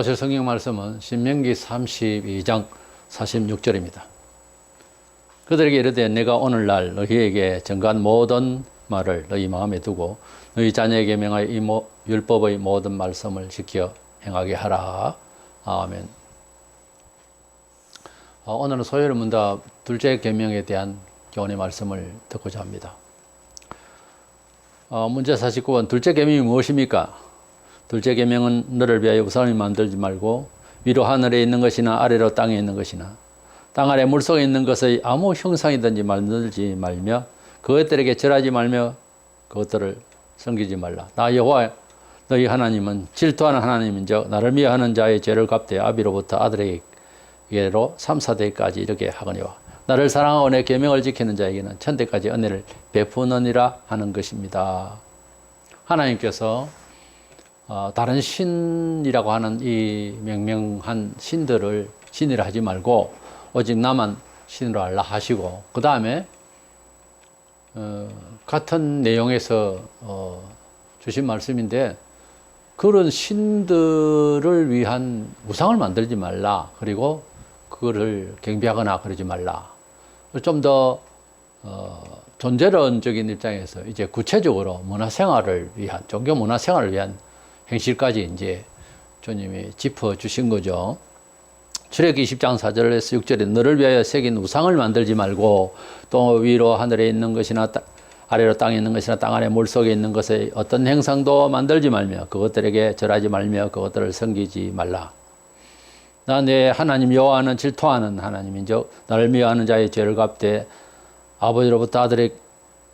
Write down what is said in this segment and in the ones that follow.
보실 성경 말씀은 신명기 32장 46절입니다. 그들에게 이르되 내가 오늘날 너희에게 정한 모든 말을 너희 마음에 두고 너희 자녀에게 명하여 이 모, 율법의 모든 말씀을 지켜 행하게 하라. 아멘. 어, 오늘은 소요를 문답 둘째 계명에 대한 교훈의 말씀을 듣고자 합니다. 어, 문제 49번 둘째 계명이 무엇입니까? 둘째 계명은 너를 위하여 우상을 만들지 말고 위로 하늘에 있는 것이나 아래로 땅에 있는 것이나 땅 아래 물속에 있는 것의 아무 형상이든지 만들지 말며 그것들에게 절하지 말며 그것들을 섬기지 말라. 나 여호와 너희 하나님은 질투하는 하나님인즉 나를 미워하는 자의 죄를 갚되 아비로부터 아들에게로 3, 4대까지 이렇게 하거니와 나를 사랑하고 내 계명을 지키는 자에게는 천대까지 은혜를 베푸느니라 하는 것입니다. 하나님께서 어, 다른 신이라고 하는 이 명명한 신들을 신이라 하지 말고 오직 나만 신으로 알라 하시고 그 다음에 어, 같은 내용에서 어, 주신 말씀인데 그런 신들을 위한 우상을 만들지 말라. 그리고 그거를 경배하거나 그러지 말라. 좀더 어, 존재론적인 입장에서 이제 구체적으로 문화생활을 위한 종교 문화생활을 위한 행실까지 이제 주님이 짚어 주신 거죠. 출애기 20장 4절에서 6절에 너를 위하여 새긴 우상을 만들지 말고 또 위로 하늘에 있는 것이나 따, 아래로 땅에 있는 것이나 땅 아래 물속에 있는 것의 어떤 행상도 만들지 말며 그것들에게 절하지 말며 그것들을 섬기지 말라. 나내 하나님 여호와는 질투하는 하나님인 즉 나를 미워하는 자의 죄를 갚되 아버지로부터 아들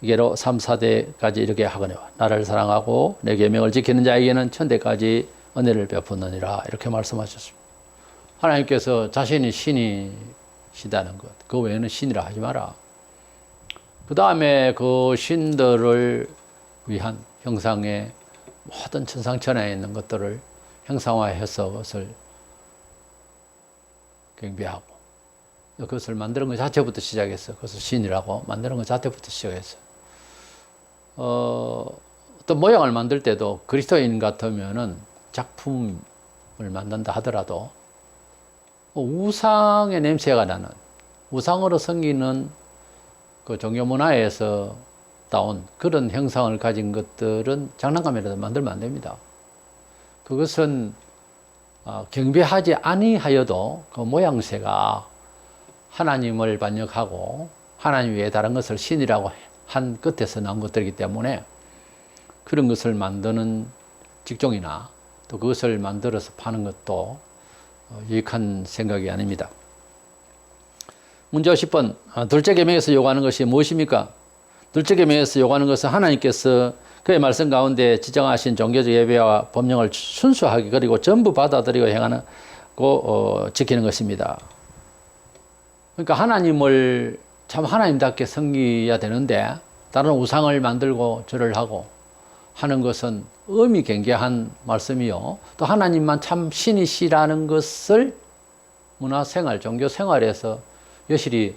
에게로 3, 4대까지 이렇게 하거니와 나를 사랑하고 내 계명을 지키는 자에게는 천대까지 은혜를 베푸느니라 이렇게 말씀하셨습니다. 하나님께서 자신이 신이시다는 것, 그 외에는 신이라 하지 마라. 그 다음에 그 신들을 위한 형상의 모든 천상천하에 있는 것들을 형상화해서 그것을 경배하고 그것을 만드는 것 자체부터 시작했어. 그것을 신이라고 만드는 것 자체부터 시작했어. 어, 어떤 모양을 만들 때도 그리스도인 같으면은 작품을 만든다 하더라도 우상의 냄새가 나는 우상으로 섬기는 그 종교 문화에서 따온 그런 형상을 가진 것들은 장난감이라도 만들면 안 됩니다. 그것은 어, 경배하지 아니하여도 그 모양새가 하나님을 반역하고 하나님 외에 다른 것을 신이라고 한 끝에서 나온 것들이기 때문에 그런 것을 만드는 직종이나 또 그것을 만들어서 파는 것도 어, 유익한 생각이 아닙니다. 문제 50번 아, 둘째 계명에서 요구하는 것이 무엇입니까? 둘째 계명에서 요구하는 것은 하나님께서 그의 말씀 가운데 지정하신 종교적 예배와 법령을 순수하게 그리고 전부 받아들이고 행하는 고 어, 지키는 것입니다. 그러니까 하나님을 참 하나님답게 섬기야 되는데 다른 우상을 만들고 절을 하고 하는 것은 의미 경계한 말씀이요. 또 하나님만 참 신이시라는 것을 문화생활, 종교생활에서 여실히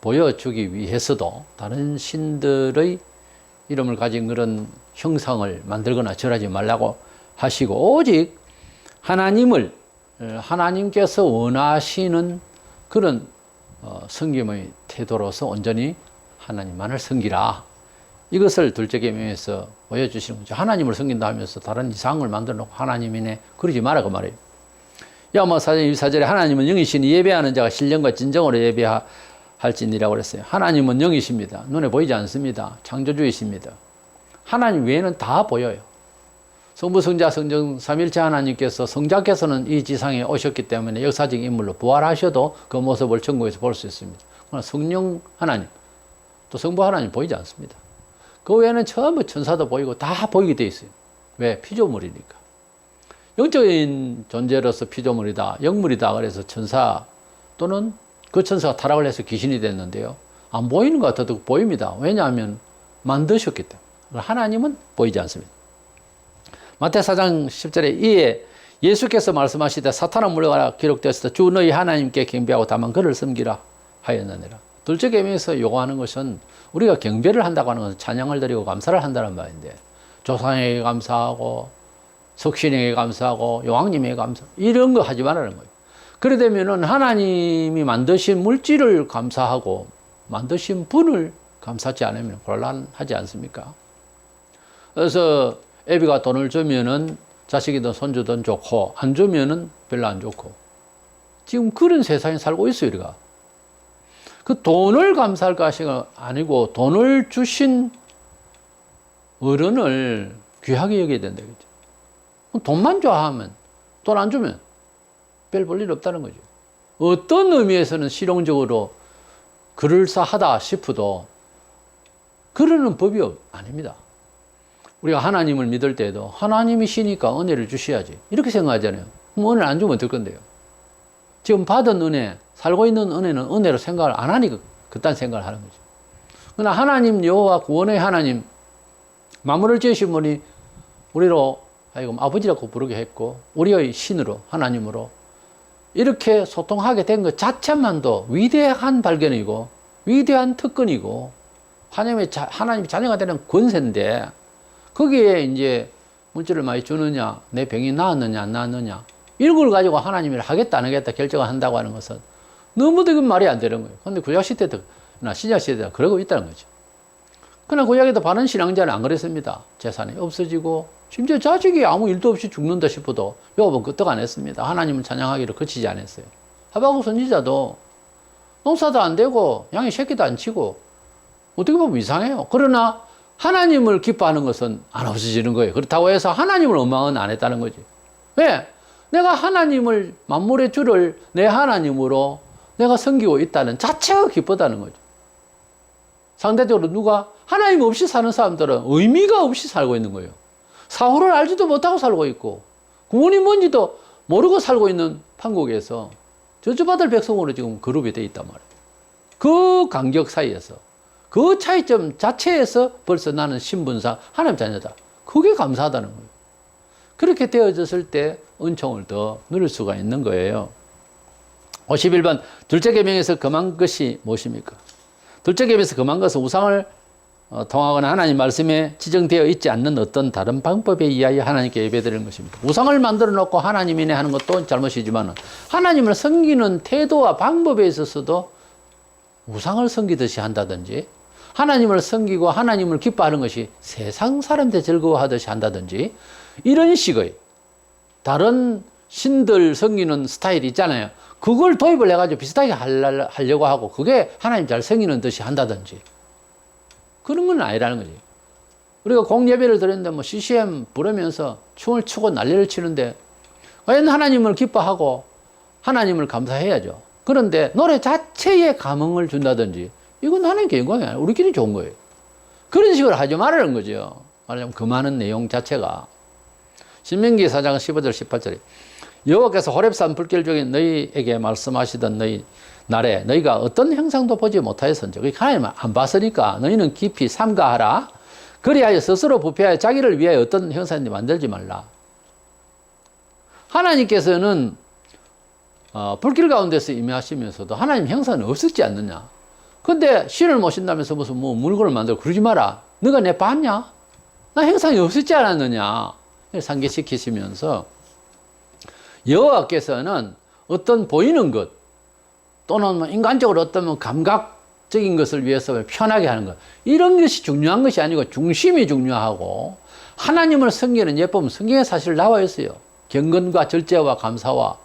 보여주기 위해서도 다른 신들의 이름을 가진 그런 형상을 만들거나 절하지 말라고 하시고 오직 하나님을 하나님께서 원하시는 그런 어, 성김의 태도로서 온전히 하나님만을 섬기라. 이것을 둘째 계명에서 보여주시는 거죠. 하나님을 섬긴다 하면서 다른 이상을 만들어 놓고 하나님이네 그러지 마라 그 말이에요. 야마 사전 24절에 하나님은 영이시니 예배하는 자가 신령과 진정으로 예배할지니라고 그랬어요. 하나님은 영이십니다. 눈에 보이지 않습니다. 창조주이십니다. 하나님 외에는 다 보여요. 성부, 성자, 성정, 삼일체 하나님께서 성자께서는 이 지상에 오셨기 때문에 역사적 인물로 부활하셔도 그 모습을 천국에서 볼 수 있습니다. 그러나 성령 하나님, 또 성부 하나님 보이지 않습니다. 그 외에는 전부 천사도 보이고 다 보이게 돼 있어요. 왜? 피조물이니까. 영적인 존재로서 피조물이다, 영물이다. 그래서 천사 또는 그 천사가 타락을 해서 귀신이 됐는데요. 안 보이는 것 같아도 보입니다. 왜냐하면 만드셨기 때문에. 하나님은 보이지 않습니다. 마태 4장 10절에 이에 예수께서 말씀하시되 사탄은 물러가라 기록되었을 주 너희 하나님께 경배하고 다만 그를 섬기라 하였느니라. 둘째 계명에서 요구하는 것은 우리가 경배를 한다고 하는 것은 찬양을 드리고 감사를 한다는 말인데 조상에게 감사하고 석신에게 감사하고 용왕님에게 감사 이런 거 하지 말라는 거예요. 그래 되면은 하나님이 만드신 물질을 감사하고 만드신 분을 감사하지 않으면 곤란하지 않습니까? 그래서 애비가 돈을 주면은 자식이든 손주든 좋고 안 주면은 별로 안 좋고. 지금 그런 세상에 살고 있어요 우리가. 그 돈을 감사할 것이 아니고 돈을 주신 어른을 귀하게 여겨야 된다 그죠? 돈만 좋아하면 돈 안 주면 별 볼 일 없다는 거죠. 어떤 의미에서는 실용적으로 그럴싸하다 싶어도 그러는 법이 없- 아닙니다 우리가 하나님을 믿을 때도 하나님이시니까 은혜를 주셔야지 이렇게 생각하잖아요. 그럼 은혜를 안 주면 어떨 건데요? 지금 받은 은혜, 살고 있는 은혜는 은혜로 생각을 안 하니까 그딴 생각을 하는 거죠. 그러나 하나님 여호와 구원의 하나님 만물을 지으신 분이 우리로 하여금 아버지라고 부르게 했고 우리의 신으로 하나님으로 이렇게 소통하게 된 것 자체만도 위대한 발견이고 위대한 특권이고 하나님의 자, 하나님의 자녀가 되는 권세인데 거기에 이제 물질을 많이 주느냐, 내 병이 나았느냐, 안 나았느냐, 걸 가지고 하나님이 하겠다, 안 하겠다 결정을 한다고 하는 것은 너무도 그 말이 안 되는 거예요. 근데 구약시대나 신약시대도 그러고 있다는 거죠. 그러나 구약에도 바른 신앙자는 안 그랬습니다. 재산이 없어지고, 심지어 자식이 아무 일도 없이 죽는다 싶어도 요업은 끄떡 안 했습니다. 하나님을 찬양하기를 그치지 않았어요. 하바국 선지자도 농사도 안 되고, 양이 새끼도 안 치고, 어떻게 보면 이상해요. 그러나 하나님을 기뻐하는 것은 안 없어지는 거예요. 그렇다고 해서 하나님을 원망은 안 했다는 거지. 왜? 내가 하나님을 만물의 주를 내 하나님으로 내가 섬기고 있다는 자체가 기쁘다는 거죠. 상대적으로 누가 하나님 없이 사는 사람들은 의미가 없이 살고 있는 거예요. 사후를 알지도 못하고 살고 있고 구원이 뭔지도 모르고 살고 있는 판국에서 저주받을 백성으로 지금 그룹이 돼 있단 말이에요. 그 간격 사이에서 그 차이점 자체에서 벌써 나는 신분상 하나님 자녀다. 그게 감사하다는 거예요. 그렇게 되어졌을 때 은총을 더 누릴 수가 있는 거예요. 51번 둘째 계명에서 금한 것이 무엇입니까? 둘째 계명에서 금한 것은 우상을 어, 통하거나 하나님 말씀에 지정되어 있지 않는 어떤 다른 방법에 의하여 하나님께 예배드리는 것입니다. 우상을 만들어 놓고 하나님이네 하는 것도 잘못이지만 하나님을 섬기는 태도와 방법에 있어서도 우상을 섬기듯이 한다든지 하나님을 섬기고 하나님을 기뻐하는 것이 세상 사람들 즐거워하듯이 한다든지 이런 식의 다른 신들 섬기는 스타일이 있잖아요. 그걸 도입을 해가지고 비슷하게 하려고 하고 그게 하나님 잘 섬기는 듯이 한다든지 그런 건 아니라는 거지. 우리가 공예배를 드렸는데 뭐 CCM 부르면서 춤을 추고 난리를 치는데 과연 하나님을 기뻐하고 하나님을 감사해야죠. 그런데 노래 자체에 감흥을 준다든지 이건 하나님께 영광이 아니라 우리끼리 좋은 거예요. 그런 식으로 하지 말라는 거죠. 말하자면 그 많은 내용 자체가 신명기 4장 15절 18절에 여호와께서 호렙산 불길 중에 너희에게 말씀하시던 너희 날에 너희가 어떤 형상도 보지 못하였은지 그 하나님을 안 봤으니까 너희는 깊이 삼가하라 그리하여 스스로 부패하여 자기를 위하여 어떤 형상인지 만들지 말라 하나님께서는 어, 불길 가운데서 임하시면서도 하나님 형상은 없었지 않느냐 근데 신을 모신다면서 무슨 뭐 물건을 만들고 그러지 마라. 너가 내 봤냐? 나 형상이 없었지 않았느냐? 상기시키시면서 여호와께서는 어떤 보이는 것 또는 뭐 인간적으로 어떤 뭐 감각적인 것을 위해서 편하게 하는 것. 이런 것이 중요한 것이 아니고 중심이 중요하고 하나님을 섬기는 예법은 성경에 사실 나와 있어요. 경건과 절제와 감사와.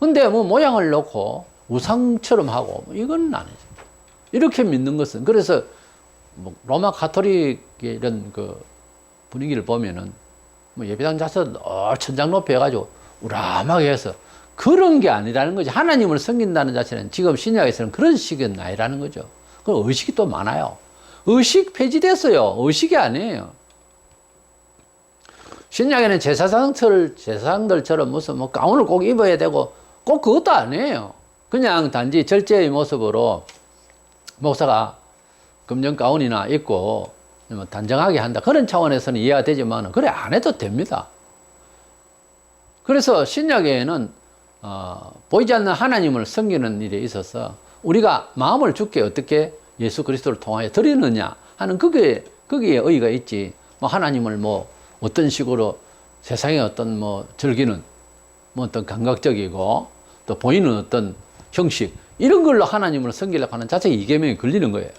근데 뭐 모양을 놓고 우상처럼 하고 뭐 이건 아니죠. 이렇게 믿는 것은 그래서 뭐 로마 가톨릭의 이런 그 분위기를 보면은 뭐 예배당 자체도 어, 천장 높이 해가지고 우람하게 해서 그런 게 아니라는 거죠. 하나님을 섬긴다는 자체는 지금 신약에서는 그런 식은 아니라는 거죠. 그 의식이 또 많아요. 의식 폐지됐어요. 의식이 아니에요. 신약에는 제사장들, 제사장들처럼 무슨 뭐 가운을 꼭 입어야 되고 꼭 그것도 아니에요. 그냥 단지 절제의 모습으로 목사가 금전 가운이나 입고 뭐 단정하게 한다. 그런 차원에서는 이해가 되지만 그래 안 해도 됩니다. 그래서 신약에는 어, 보이지 않는 하나님을 섬기는 일에 있어서 우리가 마음을 죽게 어떻게 예수 그리스도를 통하여 드리느냐 하는 그게 거기에 의의가 있지. 뭐 하나님을 뭐 어떤 식으로 세상의 어떤 뭐 즐기는 뭐 어떤 감각적이고 또 보이는 어떤 형식 이런 걸로 하나님을 섬기려고 하는 자체 이계명이 걸리는 거예요.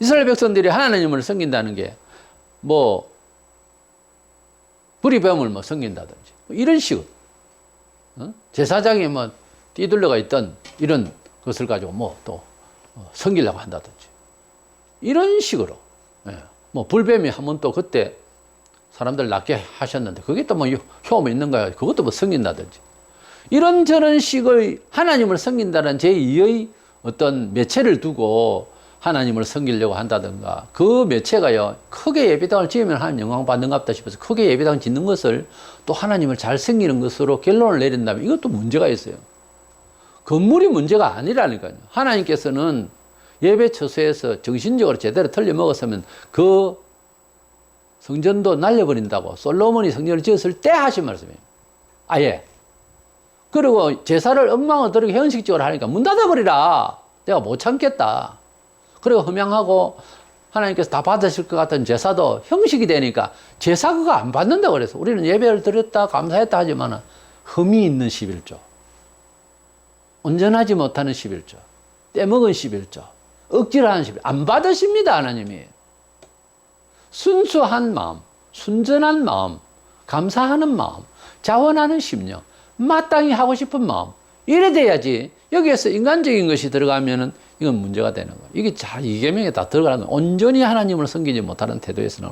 이스라엘 백성들이 하나님을 섬긴다는 게 뭐 불이 뱀을 뭐 섬긴다든지 뭐 이런 식으로 어? 제사장이 뭐 띠둘러가 있던 이런 것을 가지고 뭐또 어, 섬기려고 한다든지 이런 식으로 예. 뭐 불뱀이 한 번 또 그때 사람들 낫게 하셨는데 그게 또 뭐 효험이 있는 거야 그것도 뭐 섬긴다든지 이런 저런 식의 하나님을 섬긴다는 제2의 어떤 매체를 두고 하나님을 섬기려고 한다든가 그 매체가요 크게 예배당을 지으면 하나님 영광 받는갑다 싶어서 크게 예배당 짓는 것을 또 하나님을 잘 섬기는 것으로 결론을 내린다면 이것도 문제가 있어요. 건물이 문제가 아니라니까요. 하나님께서는 예배 처소에서 정신적으로 제대로 틀려 먹었으면 그 성전도 날려버린다고 솔로몬이 성전을 지었을 때 하신 말씀이에요. 아예 그리고 제사를 엉망을 형식적으로 하니까 문 닫아버리라. 내가 못 참겠다. 그리고 흠양하고 하나님께서 다 받으실 것 같은 제사도 형식이 되니까 제사 그거 안 받는다 그래서 우리는 예배를 드렸다 감사했다 하지만 흠이 있는 11조. 온전하지 못하는 11조. 떼먹은 11조. 억지로 하는 11조. 안 받으십니다 하나님이. 순수한 마음 순전한 마음 감사하는 마음 자원하는 심령 마땅히 하고 싶은 마음 이래 돼야지 여기에서 인간적인 것이 들어가면은 이건 문제가 되는 거예요. 이게 잘 이계명에 다 들어가는. 온전히 하나님을 섬기지 못하는 태도에서는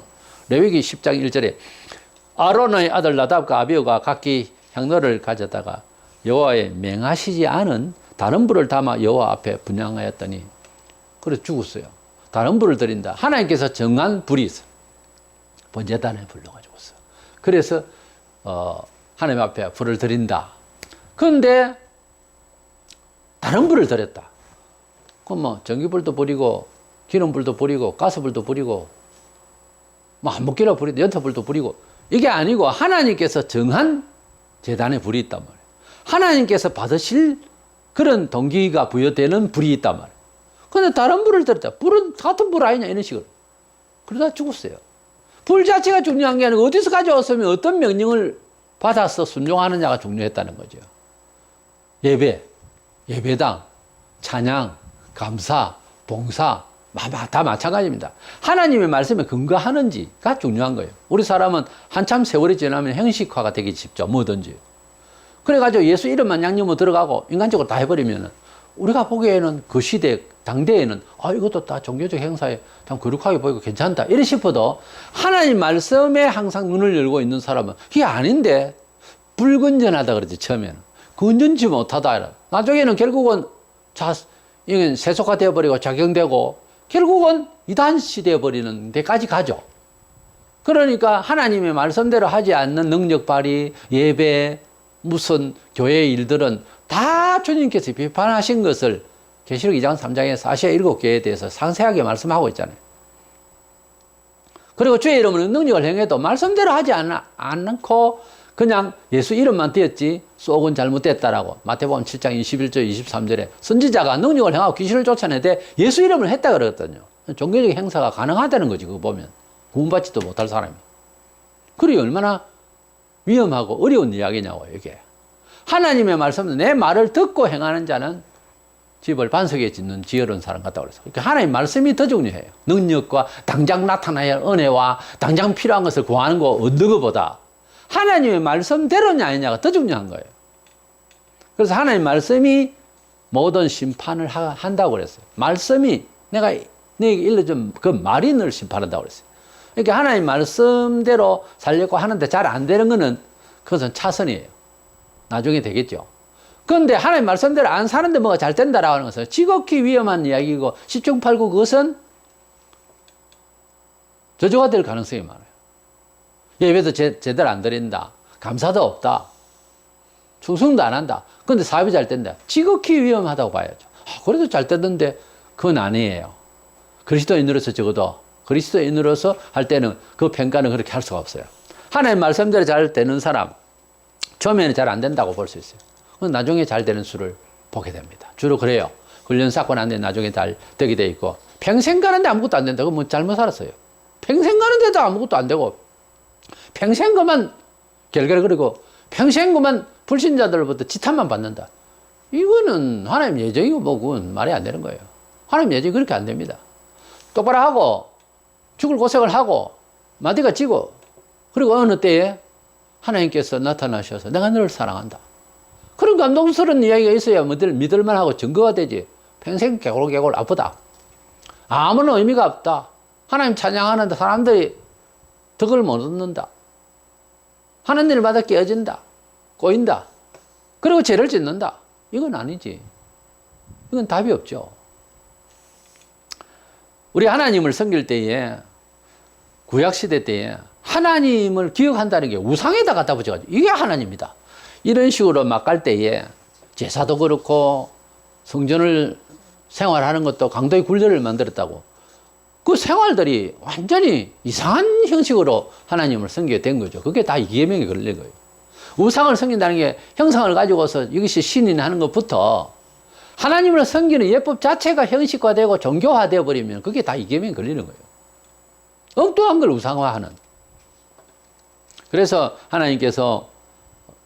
레위기 10장 1절에 아론의 아들 나답과 아비오가 각기 향로를 가져다가 여호와의 맹하시지 않은 다른 불을 담아 여호와 앞에 분양하였더니 그래서 죽었어요. 다른 불을 드린다. 하나님께서 정한 불이 있어. 번제단을 불러가지고 있어. 그래서 어, 하나님 앞에 불을 드린다. 그런데 다른 불을 드렸다. 그럼 뭐 전기불도 버리고 기름불도 버리고 가스불도 버리고 뭐 한목기라 버리고 연탄불도 버리고 이게 아니고 하나님께서 정한 재단에 불이 있단 말이에요. 하나님께서 받으실 그런 동기가 부여되는 불이 있단 말이에요. 근데 다른 불을 들었다. 불은 같은 불 아니냐 이런 식으로. 그러다 죽었어요. 불 자체가 중요한 게 아니고 어디서 가져왔으면 어떤 명령을 받아서 순종하느냐가 중요했다는 거죠. 예배, 예배당, 찬양, 감사, 봉사, 다 마찬가지입니다. 하나님의 말씀에 근거하는지가 중요한 거예요. 우리 사람은 한참 세월이 지나면 형식화가 되기 쉽죠. 뭐든지. 그래가지고 예수 이름만 양념으로 들어가고 인간적으로 다 해버리면은 우리가 보기에는 그 시대, 당대에는 아, 이것도 다 종교적 행사에 참 거룩하게 보이고 괜찮다. 이래 싶어도 하나님 말씀에 항상 눈을 열고 있는 사람은 그게 아닌데 불건전하다 그러지, 처음에는. 건전지 못하다. 나중에는 결국은 자, 이건 세속화 되어버리고 작용되고 결국은 이단시 되어 버리는 데까지 가죠. 그러니까 하나님의 말씀대로 하지 않는 능력 발휘, 예배, 무슨 교회 일들은 다 주님께서 비판하신 것을 계시록 2장 3장에서 아시아 7개에 대해서 상세하게 말씀하고 있잖아요. 그리고 주의 이름으로 능력을 행해도 말씀대로 하지 않고 그냥 예수 이름만 띄었지 쏙은 잘못됐다라고 마태복음 7장 21절 23절에 선지자가 능력을 행하고 귀신을 쫓아내되 예수 이름을 했다 그러거든요. 종교적 행사가 가능하다는 거지 그거 보면 구원받지도 못할 사람이. 그리 얼마나 위험하고 어려운 이야기냐고 이게. 하나님의 말씀은 내 말을 듣고 행하는 자는 집을 반석에 짓는 지혜로운 사람 같다고 그래서. 그러니까 하나님 말씀이 더 중요해요. 능력과 당장 나타나야 할 은혜와 당장 필요한 것을 구하는 거 얻는 것보다 하나님의 말씀대로냐 아니냐가 더 중요한 거예요. 그래서 하나님 말씀이 모든 심판을 하, 한다고 그랬어요. 말씀이 내가 너에게 일러준 그 말이 널 심판한다고 그랬어요. 그러니까 하나님 말씀대로 살려고 하는데 잘 안 되는 거는 그것은 차선이에요. 나중에 되겠죠. 그런데 하나님 말씀대로 안 사는데 뭐가 잘 된다라고 하는 것은 지극히 위험한 이야기고 10중 8구 그것은 저주가 될 가능성이 많아요. 예배도 제, 제대로 안 드린다. 감사도 없다. 충성도 안 한다. 근데 사업이 잘 된다. 지극히 위험하다고 봐야죠. 아, 그래도 잘 되던데 그건 아니에요. 그리스도인으로서 적어도 그리스도인으로서 할 때는 그 평가는 그렇게 할 수가 없어요. 하나님 말씀대로 잘 되는 사람 처음에는 잘 안 된다고 볼 수 있어요. 나중에 잘 되는 수를 보게 됩니다. 주로 그래요. 훈련 쌓고 난 뒤에 나중에 잘 되게 돼 있고 평생 가는데 아무것도 안 된다고 뭐 잘못 살았어요. 평생 가는데도 아무것도 안 되고 평생 그만 결결거리고 평생 그만 불신자들로부터 지탄만 받는다. 이거는 하나님 예정이고 뭐군 말이 안 되는 거예요. 하나님 예정이 그렇게 안 됩니다. 똑바로 하고 죽을 고생을 하고 마디가 지고 그리고 어느 때에 하나님께서 나타나셔서 내가 너를 사랑한다. 그런 감동스러운 이야기가 있어야 믿을, 믿을만하고 증거가 되지. 평생 개골개골 아프다. 아무런 의미가 없다. 하나님 찬양하는데 사람들이 덕을 못 얻는다. 하는 일마다 깨어진다. 꼬인다. 그리고 죄를 짓는다. 이건 아니지. 이건 답이 없죠. 우리 하나님을 섬길 때에 구약시대 때에 하나님을 기억한다는 게 우상에다 갖다 붙여가지고 이게 하나님이다. 이런 식으로 막 갈 때에 제사도 그렇고 성전을 생활하는 것도 강도의 굴절을 만들었다고. 그 생활들이 완전히 이상한 형식으로 하나님을 섬기게 된 거죠. 그게 다 이계명에 걸린 거예요. 우상을 섬긴다는 게 형상을 가지고서 이것이 신인 하는 것부터 하나님을 섬기는 예법 자체가 형식화되고 종교화되어 버리면 그게 다 이계명에 걸리는 거예요. 엉뚱한 걸 우상화하는. 그래서 하나님께서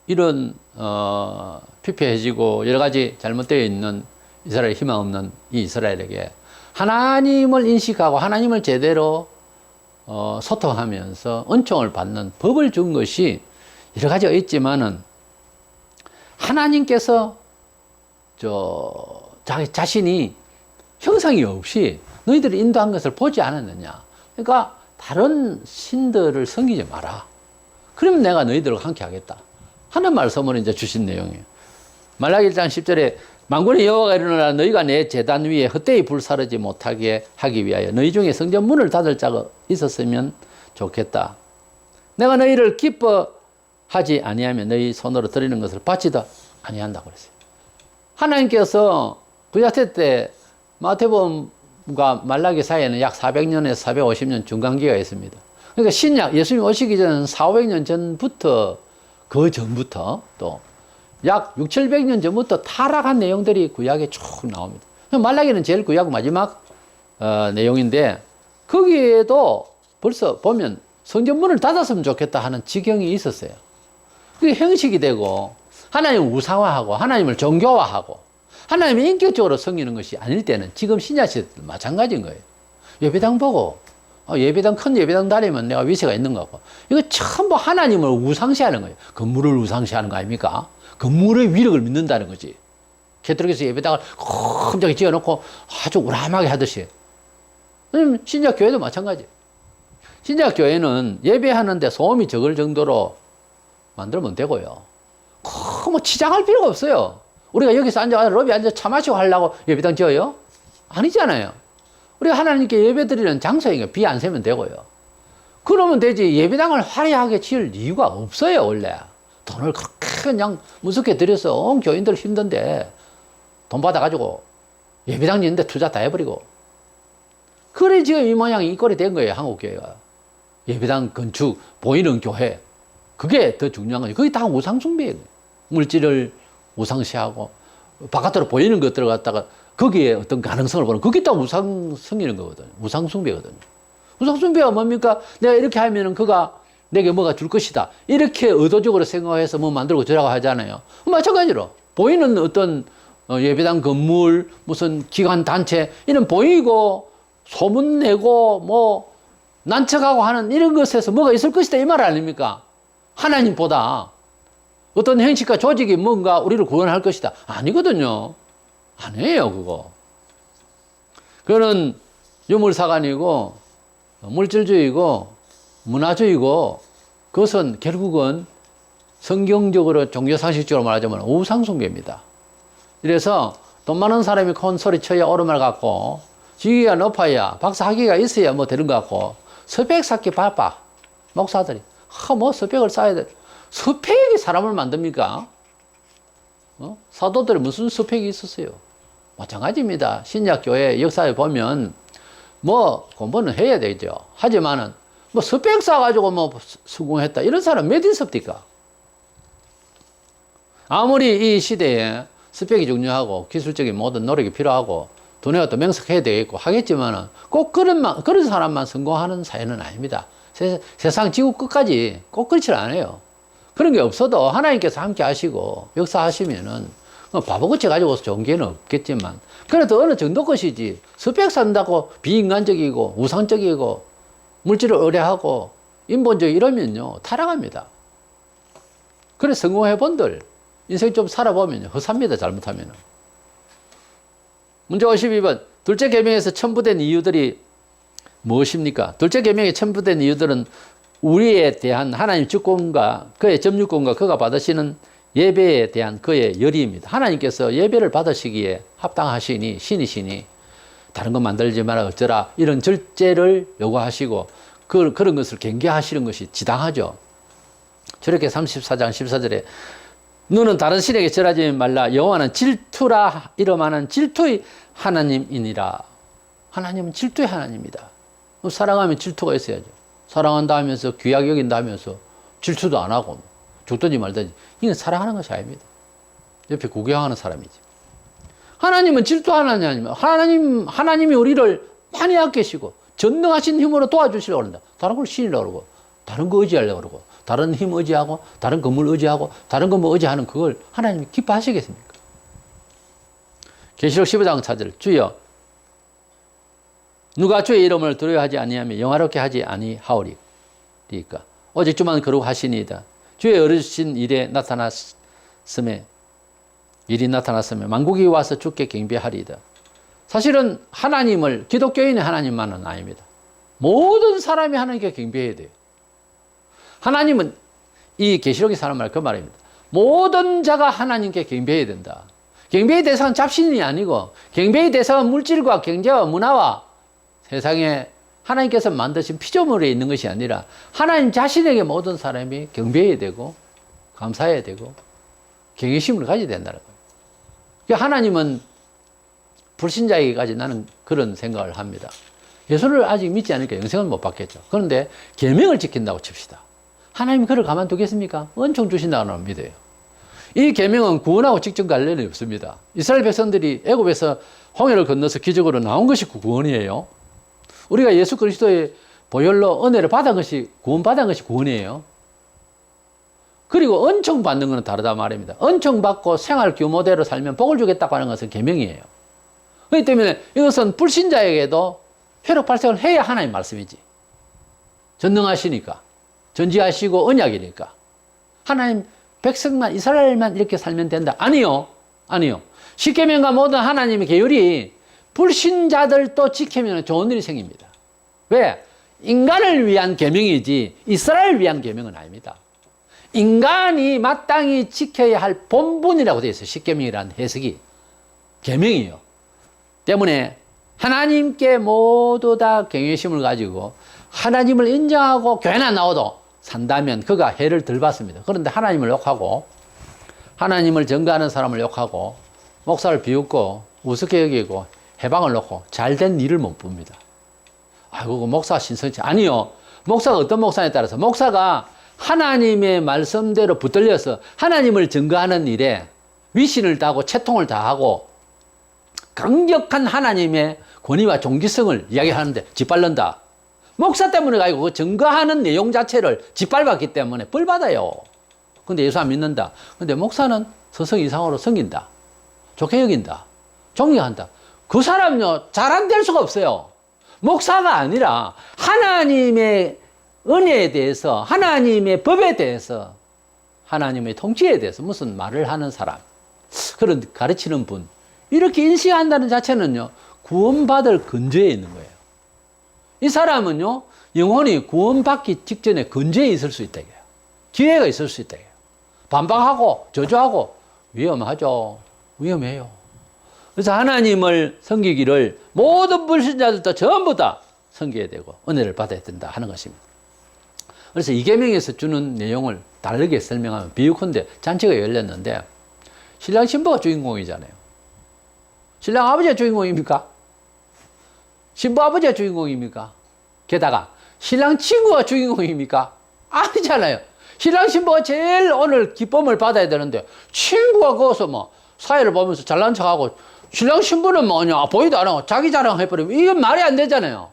이런 어, 피폐해지고 여러 가지 잘못되어 있는 이스라엘 희망 없는 이 이스라엘에게 하나님을 인식하고 하나님을 제대로 어, 소통하면서 은총을 받는 법을 준 것이 여러 가지가 있지만은 하나님께서 저 자기 자신이 형상이 없이 너희들이 인도한 것을 보지 않았느냐. 그러니까 다른 신들을 섬기지 마라. 그러면 내가 너희들과 함께 하겠다. 하는 말씀을 이제 주신 내용이에요. 말라기 1장 10절에 만군의 여호와가 일어나라 너희가 내 재단 위에 헛되이 불사르지 못하게 하기 위하여 너희 중에 성전 문을 닫을 자가 있었으면 좋겠다. 내가 너희를 기뻐하지 아니하면 너희 손으로 드리는 것을 바치다 아니한다고 그랬어요. 하나님께서 구약세 때 마태복음과 말라기 사이에는 약 400년에서 450년 중간기가 있습니다. 그러니까 신약 예수님 오시기 전 4, 500년 전부터 그 전부터 또 약 6, 700년 전부터 타락한 내용들이 구약에 쭉 나옵니다. 말라기는 제일 구약 마지막 어, 내용인데 거기에도 벌써 보면 성전문을 닫았으면 좋겠다 하는 지경이 있었어요. 그게 형식이 되고 하나님 우상화하고 하나님을 종교화하고 하나님을 인격적으로 섬기는 것이 아닐 때는 지금 신약 시대도 마찬가지인 거예요. 예배당 보고 어, 예배당 큰 예배당 다니면 내가 위세가 있는 거고 이거 전부 하나님을 우상시하는 거예요. 건물을 우상시하는 거 아닙니까? 건물의 위력을 믿는다는 거지. 캐톨릭에서 예배당을 컴작게 지어놓고 아주 우람하게 하듯이. 신약 교회도 마찬가지. 신약 교회는 예배하는데 소음이 적을 정도로 만들면 되고요. 뭐 치장할 필요가 없어요. 우리가 여기서 앉아 로비 앉아 차 마시고 하려고 예배당 지어요? 아니잖아요. 우리가 하나님께 예배 드리는 장소니까 비안 세면 되고요. 그러면 되지 예배당을 화려하게 지을 이유가 없어요 원래. 돈을 그렇게 그냥 무섭게 들여서 온 교인들 힘든데 돈 받아가지고 예배당 짓는데 투자 다 해버리고. 그래 지금 이 모양이 이 꼴이 된 거예요 한국 교회가. 예배당 건축 보이는 교회. 그게 더 중요한 거죠. 그게 다 우상 숭배예요. 물질을 우상시하고 바깥으로 보이는 것들을 갖다가 거기에 어떤 가능성을 보는 그게 다 우상 성기는 거거든요 우상 숭배거든요 우상 숭배가 뭡니까 내가 이렇게 하면은 그가 내게 뭐가 줄 것이다. 이렇게 의도적으로 생각해서 뭐 만들고 저라고 하잖아요. 마찬가지로 보이는 어떤 어, 예배당 건물, 무슨 기관 단체 이런 보이고 소문 내고 뭐 난척하고 하는 이런 것에서 뭐가 있을 것이다 이 말 아닙니까? 하나님보다 어떤 형식과 조직이 뭔가 우리를 구원할 것이다. 아니거든요. 아니에요, 그거. 그거는 유물사관이고 물질주의고 문화주의고 그것은 결국은 성경적으로 종교상식적으로 말하자면 우상숭배입니다. 이래서 돈 많은 사람이 큰 소리 쳐야 오르말 같고 지위가 높아야 박사 학위가 있어야 뭐 되는 것 같고 스펙 쌓기 바빠 목사들이 하, 뭐 스펙을 쌓아야 돼 스펙이 사람을 만듭니까? 어? 사도들이 무슨 스펙이 있었어요? 마찬가지입니다. 신약교회 역사에 보면 뭐 공부는 해야 되죠. 하지만은 뭐 스펙 쌓아가지고 뭐 수긍했다. 이런 사람 몇 있습니까? 아무리 이 시대에 스펙이 중요하고 기술적인 모든 노력이 필요하고 돈에 또 명석해야 되겠고 하겠지만은 꼭 그런, 그런 사람만 성공하는 사회는 아닙니다. 세, 상 지구 끝까지 꼭 그렇지 않아요. 그런 게 없어도 하나님께서 함께 하시고 역사하시면은 뭐 바보같이 가지고서 좋은 게는 없겠지만 그래도 어느 정도 것이지 스펙 산다고 비인간적이고 우상적이고 물질을 의뢰하고 인본적 이러면요 타락합니다. 그래 성공해 본들 인생 좀 살아보면요 허삽니다 잘못하면은. 문제 52번 둘째 계명에서 첨부된 이유들이 무엇입니까? 둘째 계명에 첨부된 이유들은 우리에 대한 하나님 주권과 그의 점유권과 그가 받으시는 예배에 대한 그의 열의입니다. 하나님께서 예배를 받으시기에 합당하시니 신이시니 다른 것 만들지 마라 어쩌라 이런 절제를 요구하시고 그, 그런 것을 경계하시는 것이 지당하죠. 저렇게 34장 14절에 너는 다른 신에게 절하지 말라 여호와는 질투라 이름하는 질투의 하나님이니라. 하나님은 질투의 하나님이다. 사랑하면 질투가 있어야죠. 사랑한다 하면서 귀하게 여긴다 하면서 질투도 안 하고 죽든지 말든지 이건 사랑하는 것이 아닙니다. 옆에 구경하는 사람이지. 하나님은 질투하는 하나님, 하나님 하나님이 우리를 많이 아끼시고 전능하신 힘으로 도와주시려고 한다. 다른 걸 신이라고 그러고 다른 거 의지하려고 그러고 다른 힘 의지하고 다른 건물 의지하고 다른 거뭐 의지하는 그걸 하나님이 기뻐하시겠습니까? 계시록 15장 차절 주여 누가 주의 이름을 두려워하지 아니하며 영화롭게 하지 아니하오리까 오직 주만 거룩하시니이다 주의 어르신 일에 나타났음에 일이 나타났으면 만국이 와서 주께 경배하리이다. 사실은 하나님을 기독교인의 하나님만은 아닙니다. 모든 사람이 하나님께 경배해야 돼요. 하나님은 이 계시록의 사람 말그 말입니다. 모든 자가 하나님께 경배해야 된다. 경배의 대상은 잡신이 아니고 경배의 대상은 물질과 경제와 문화와 세상에 하나님께서 만드신 피조물에 있는 것이 아니라 하나님 자신에게 모든 사람이 경배해야 되고 감사해야 되고 경외심을 가져야 된다는 거예요. 그러니까 하나님은 불신자에게까지 나는 그런 생각을 합니다. 예수를 아직 믿지 않으니까 영생은 못 받겠죠. 그런데 계명을 지킨다고 칩시다. 하나님이 그를 가만두겠습니까? 은총 주신다고 믿어요. 이 계명은 구원하고 직접 관련이 없습니다. 이스라엘 백성들이 애굽에서 홍해를 건너서 기적으로 나온 것이 구원이에요. 우리가 예수 그리스도의 보혈로 은혜를 받은 것이 구원 받은 것이 구원이에요. 그리고 은총 받는 것은 다르다 말입니다. 은총 받고 생활 규모대로 살면 복을 주겠다고 하는 것은 계명이에요. 그렇기 때문에 이것은 불신자에게도 회력 발생을 해야 하나님 말씀이지. 전능하시니까. 전지하시고 언약이니까. 하나님 백성만 이스라엘만 이렇게 살면 된다. 아니요. 아니요. 십계명과 모든 하나님의 계율이 불신자들도 지키면 좋은 일이 생깁니다. 왜? 인간을 위한 계명이지 이스라엘 위한 계명은 아닙니다. 인간이 마땅히 지켜야 할 본분이라고 되어 있어요. 십계명이라는 해석이 계명이요. 때문에 하나님께 모두 다 경외심을 가지고 하나님을 인정하고 교회나 나와도 산다면 그가 해를 덜 받습니다. 그런데 하나님을 욕하고 하나님을 전가하는 사람을 욕하고 목사를 비웃고 우습게 여기고 해방을 놓고 잘된 일을 못 봅니다. 아이고 그 목사 신성치 아니요. 목사가 어떤 목사에 따라서 목사가 하나님의 말씀대로 붙들려서 하나님을 증거하는 일에 위신을 다하고 채통을 다하고 강력한 하나님의 권위와 종기성을 이야기하는데 짓밟는다. 목사 때문에 가지고 그 증거하는 내용 자체를 짓밟았기 때문에 벌 받아요. 근데 예수 안 믿는다. 근데 목사는 서성 이상으로 섬긴다. 좋게 여긴다. 존경한다. 그 사람요, 잘 안 될 수가 없어요. 목사가 아니라 하나님의 은혜에 대해서, 하나님의 법에 대해서, 하나님의 통치에 대해서 무슨 말을 하는 사람, 그런 가르치는 분, 이렇게 인식한다는 자체는요, 구원받을 근저에 있는 거예요. 이 사람은요, 영혼이 구원받기 직전에 근저에 있을 수 있다. 이거예요. 기회가 있을 수 있다. 이거예요. 반박하고 저주하고 위험하죠. 위험해요. 그래서 하나님을 섬기기를 모든 불신자들도 전부 다 섬겨야 되고 은혜를 받아야 된다 하는 것입니다. 그래서 이계명에서 주는 내용을 다르게 설명하면 비유컨대 잔치가 열렸는데 신랑 신부가 주인공이잖아요. 신랑 아버지가 주인공입니까? 신부 아버지가 주인공입니까? 게다가 신랑 친구가 주인공입니까? 아니잖아요. 신랑 신부가 제일 오늘 기쁨을 받아야 되는데 친구가 거기서 뭐 사회를 보면서 잘난 척하고 신랑 신부는 뭐냐 보이도 안 하고 자기 자랑 해버리면 이건 말이 안 되잖아요.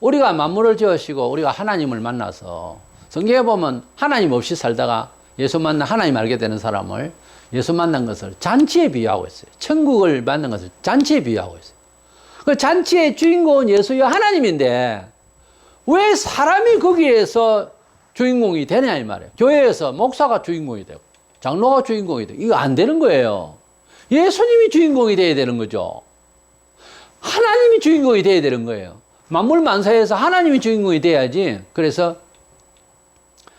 우리가 만물을 지으시고 우리가 하나님을 만나서 성경에 보면 하나님 없이 살다가 예수 만나 하나님 알게 되는 사람을 예수 만난 것을 잔치에 비유하고 있어요. 천국을 만난 것을 잔치에 비유하고 있어요. 그 잔치의 주인공은 예수여 하나님인데 왜 사람이 거기에서 주인공이 되냐 이 말이에요. 교회에서 목사가 주인공이 되고 장로가 주인공이 되고 이거 안 되는 거예요. 예수님이 주인공이 돼야 되는 거죠. 하나님이 주인공이 돼야 되는 거예요. 만물 만사에서 하나님이 주인공이 돼야지. 그래서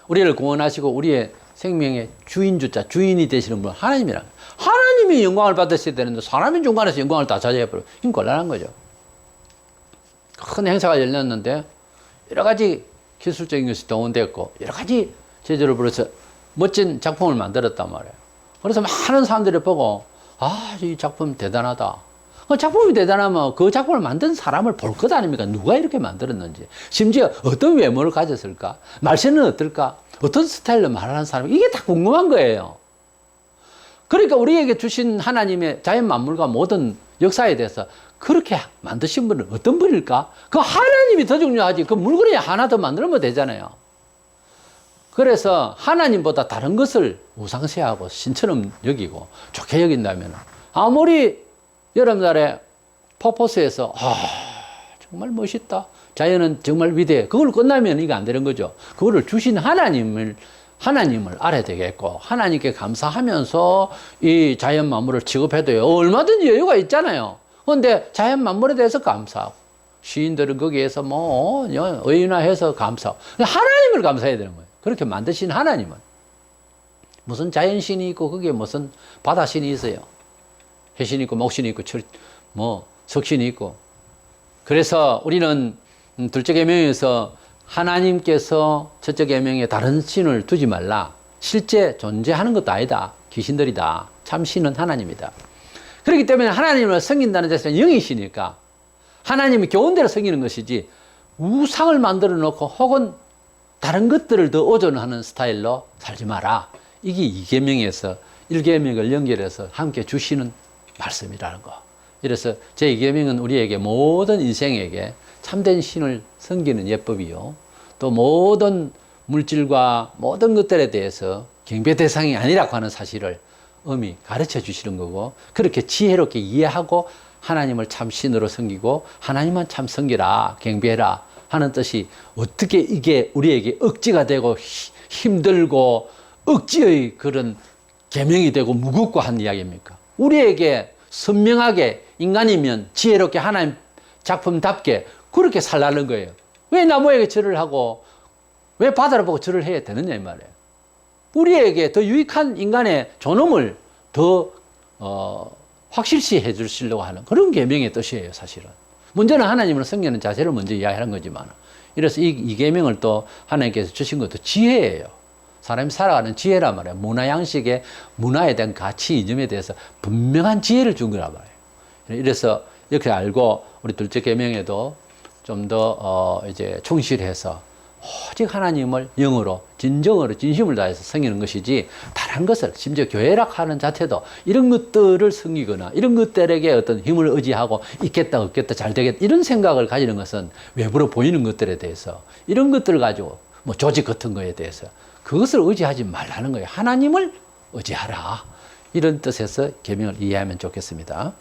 우리를 구원하시고 우리의 생명의 주인 주자 주인이 되시는 분 하나님이라. 하나님이 영광을 받으셔야 되는데 사람이 중간에서 영광을 다 차지해 버려. 이건 곤란한 거죠. 큰 행사가 열렸는데 여러 가지 기술적인 것이 동원됐고 여러 가지 제조를 벌여서 멋진 작품을 만들었단 말이에요. 그래서 많은 사람들이 보고 아, 이 작품 대단하다. 그 작품이 대단하면 그 작품을 만든 사람을 볼 것 아닙니까? 누가 이렇게 만들었는지. 심지어 어떤 외모를 가졌을까? 말씨는 어떨까? 어떤 스타일로 말하는 사람? 이게 다 궁금한 거예요. 그러니까 우리에게 주신 하나님의 자연 만물과 모든 역사에 대해서 그렇게 만드신 분은 어떤 분일까? 그 하나님이 더 중요하지. 그 물건이 하나 더 만들면 되잖아요. 그래서 하나님보다 다른 것을 우상시하고 신처럼 여기고 좋게 여긴다면 아무리 여름날에 퍼포스에서 아 정말 멋있다. 자연은 정말 위대해. 그걸 끝나면 이게 안 되는 거죠. 그거를 주신 하나님을 하나님을 알아야 되겠고 하나님께 감사하면서 이 자연 만물을 취급해도요 얼마든지 여유가 있잖아요. 그런데 자연 만물에 대해서 감사하고 시인들은 거기에서 뭐 어, 의인화해서 감사하고 하나님을 감사해야 되는 거예요. 그렇게 만드신 하나님은 무슨 자연신이 있고 거기에 무슨 바다신이 있어요. 해신이 있고 목신이 있고 철, 뭐 석신이 있고 그래서 우리는 음, 둘째 계명에서 하나님께서 첫째 계명에 다른 신을 두지 말라. 실제 존재하는 것도 아니다. 귀신들이다. 참 신은 하나님이다. 그렇기 때문에 하나님을 섬긴다는 자체는 영이시니까 하나님이 교훈대로 섬기는 것이지 우상을 만들어 놓고 혹은 다른 것들을 더 오존하는 스타일로 살지 마라. 이게 이계명에서 일계명을 연결해서 함께 주시는 말씀이라는 거. 이래서 제 이계명은 우리에게 모든 인생에게 참된 신을 섬기는 예법이요. 또 모든 물질과 모든 것들에 대해서 경배 대상이 아니라고 하는 사실을 엄히 가르쳐 주시는 거고 그렇게 지혜롭게 이해하고 하나님을 참 신으로 섬기고 하나님만 참 섬기라 경배해라 하는 뜻이 어떻게 이게 우리에게 억지가 되고 히- 힘들고 억지의 그런 계명이 되고 무겁고 한 이야기입니까? 우리에게 선명하게 인간이면 지혜롭게 하나님 작품답게 그렇게 살라는 거예요. 왜 나무에게 절을 하고 왜 바다를 보고 절을 해야 되느냐 이 말이에요. 우리에게 더 유익한 인간의 존엄을 더 어, 확실시 해주시려고 하는 그런 계명의 뜻이에요, 사실은. 문제는 하나님을 섬기는 자세를 먼저 이야기하는 거지만, 이래서 이, 이 계명을 또 하나님께서 주신 것도 지혜예요. 사람이 살아가는 지혜란 말이에요. 문화 양식의 문화에 대한 가치 이념에 대해서 분명한 지혜를 준 거란 말이에요. 이래서 이렇게 알고 우리 둘째 계명에도 좀더 어, 이제 충실해서 오직 하나님을 영으로 진정으로 진심을 다해서 섬기는 것이지 다른 것을 심지어 교회락하는 자체도 이런 것들을 섬기거나 이런 것들에게 어떤 힘을 의지하고 있겠다 없겠다 잘 되겠다 이런 생각을 가지는 것은 외부로 보이는 것들에 대해서 이런 것들을 가지고 뭐 조직 같은 거에 대해서 그것을 의지하지 말라는 거예요. 하나님을 의지하라. 이런 뜻에서 계명을 이해하면 좋겠습니다.